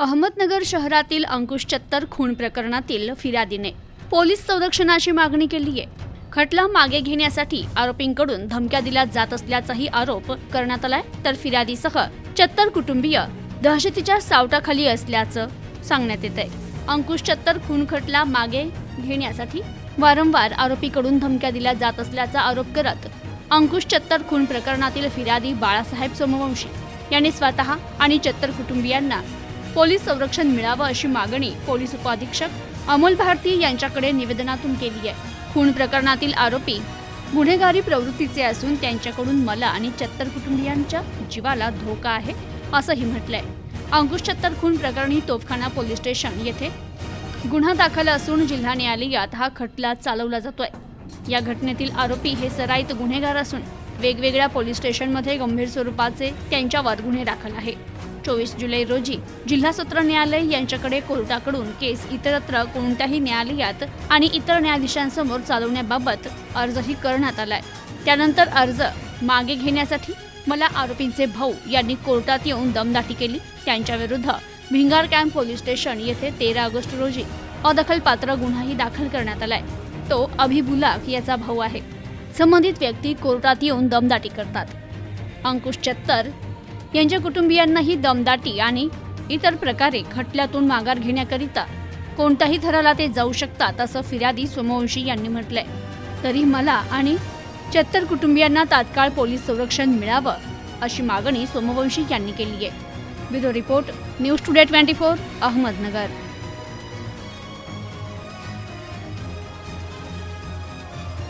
अहमदनगर शहरातील अंकुश चत्तर खून प्रकरणातील फिर्यादीने पोलीस संरक्षणाची मागणी केली आहे. खटला मागे घेण्यासाठी आरोपींकडून धमक्या दिल्या जात असल्याचाही आरोप करण्यात आलाय. तर फिर्यादीसह चत्तर कुटुंबीय दहशतीच्या सावटाखाली असल्याचं सांगण्यात येत आहे अंकुश चत्तर खून खटला मागे घेण्यासाठी वारंवार आरोपीकडून धमक्या दिल्या जात असल्याचा आरोप करत अंकुश चत्तर खून प्रकरणातील फिर्यादी बाळासाहेब सोमवंशी यांनी स्वतः आणि चत्तर कुटुंबियांना पोलीस संरक्षण मिळावं अशी मागणी पोलीस उपअधीक्षक अमोल भारती यांच्याकडे निवेदनातून केली आहे. खून प्रकरणातील आरोपी गुन्हेगारी प्रवृत्तीचे असून त्यांच्याकडून मला आणि चत्तर कुटुंबियांच्या जीवाला धोका आहे असंही म्हटलंय. अंकुश चत्तर खून प्रकरणी तोफखाना पोलीस स्टेशन येथे गुन्हा दाखल असून जिल्हा न्यायालयात हा खटला चालवला जातोय. या घटनेतील आरोपी हे सराईत गुन्हेगार असून वेगवेगळ्या पोलीस स्टेशनमध्ये गंभीर स्वरूपाचे त्यांच्यावर गुन्हे दाखल आहे. चोवीस जुलै रोजी जिल्हा सत्र न्यायालय यांच्याकडे कोर्टाकडून केस इतरत्र कोणत्याही न्यायालयात आणि इतर न्यायाधीशांसमोर चालवण्याबाबत अर्जही करण्यात आलाय. त्यानंतर अर्ज मागे घेण्यासाठी मला आरोपींचे भाऊ यांनी कोर्टात येऊन दमदाटी केली. त्यांच्याविरुद्ध भिंगार कॅम्प पोलीस स्टेशन येथे तेरा ऑगस्ट रोजी अदखलपात्र गुन्हाही दाखल करण्यात आलाय. तो अभिबुलाक याचा भाऊ आहे. संबंधित व्यक्ती कोर्टात येऊन दमदाटी करतात. अंकुश चत्तर यांच्या कुटुंबियांनाही दमदाटी आणि इतर प्रकारे खटल्यातून माघार घेण्याकरिता कोणत्याही थराला ते जाऊ शकतात असं फिर्यादी सोमवंशी यांनी म्हटलंय. तरी मला आणि चत्तर कुटुंबियांना तात्काळ पोलीस संरक्षण मिळावं अशी मागणी सोमवंशी यांनी केली आहे bureau report news today twenty four Ahmednagar.